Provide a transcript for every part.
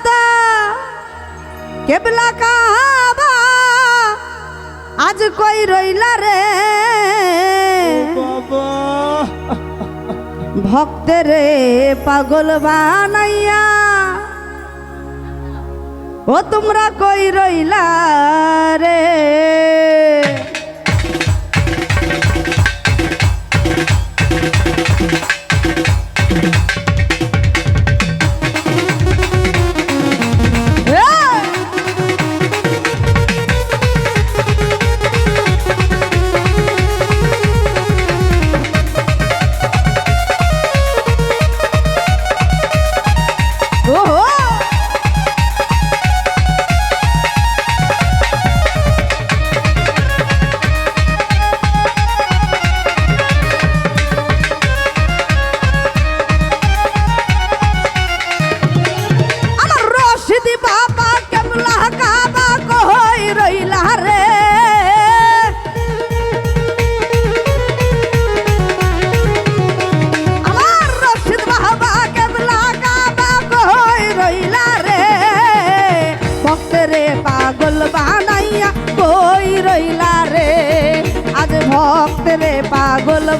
দাদা কেবলা কাহাবা আজ কই রইলা রে? ভক্তের পাগল বানাইয়া ও তোমরা কই রইলা রে?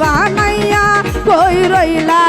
বানাইয়া কই রইলা?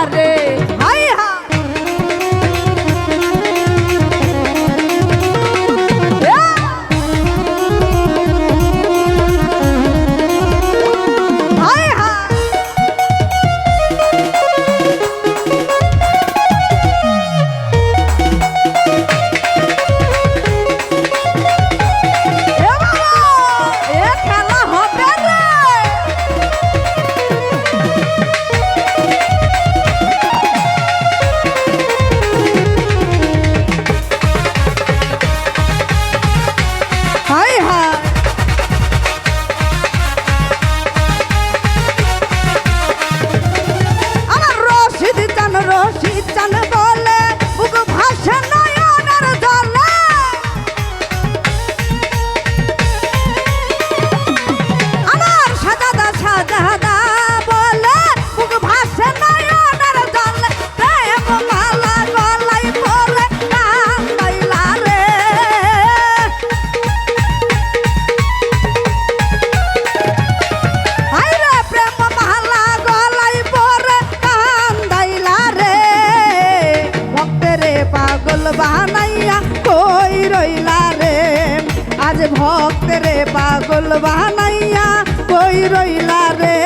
রইলা রে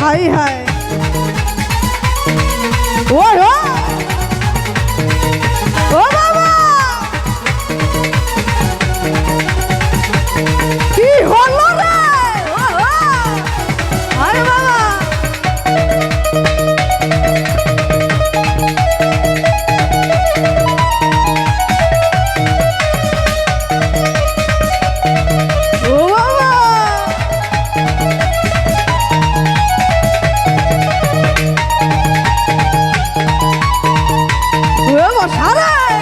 হাই হাই। 抹茶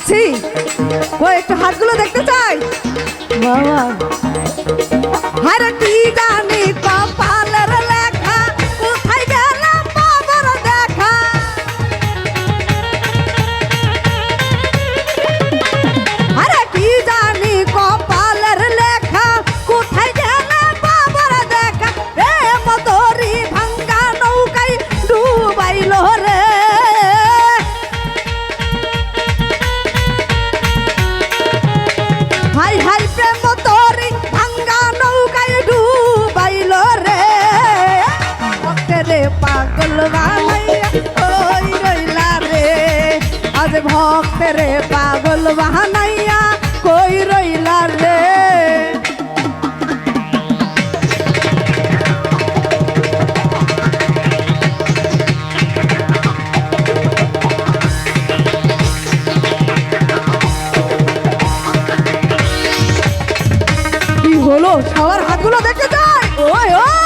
আছি? ও একটু হাতগুলো দেখতে চাই? বাবা। হারা গান ভক্তরে পাগল বাহানাইয়া কই রইলা রে? হলো? সবার হাতগুলো দেখতে চাই ওই ওই।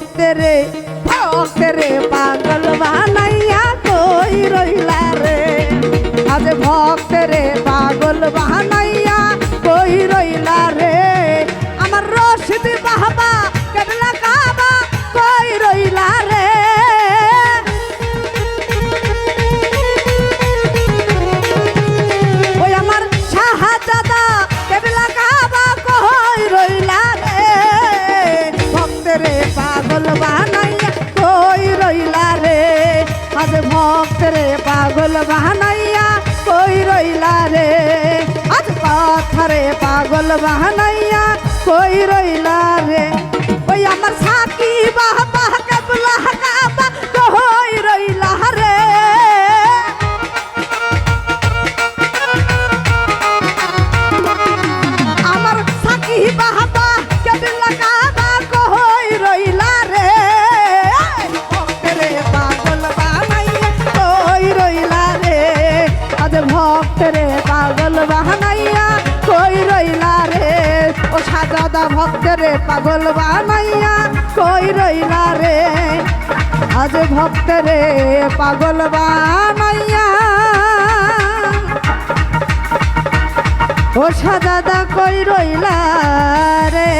ভক্তেরে ভক্তেরে পাগল বাহানাইয়া কই রইলা রে? আজ পাথারে পাগল বাহানাইয়া কই রইলা রে? ওই আমার সাকি বাহ বাহ তা ভক্ত রে পাগল বানাইয়া কই রইলা রে? আজ রে পাগল বানাইয়া। ও সাদাদা কই রইলা রে?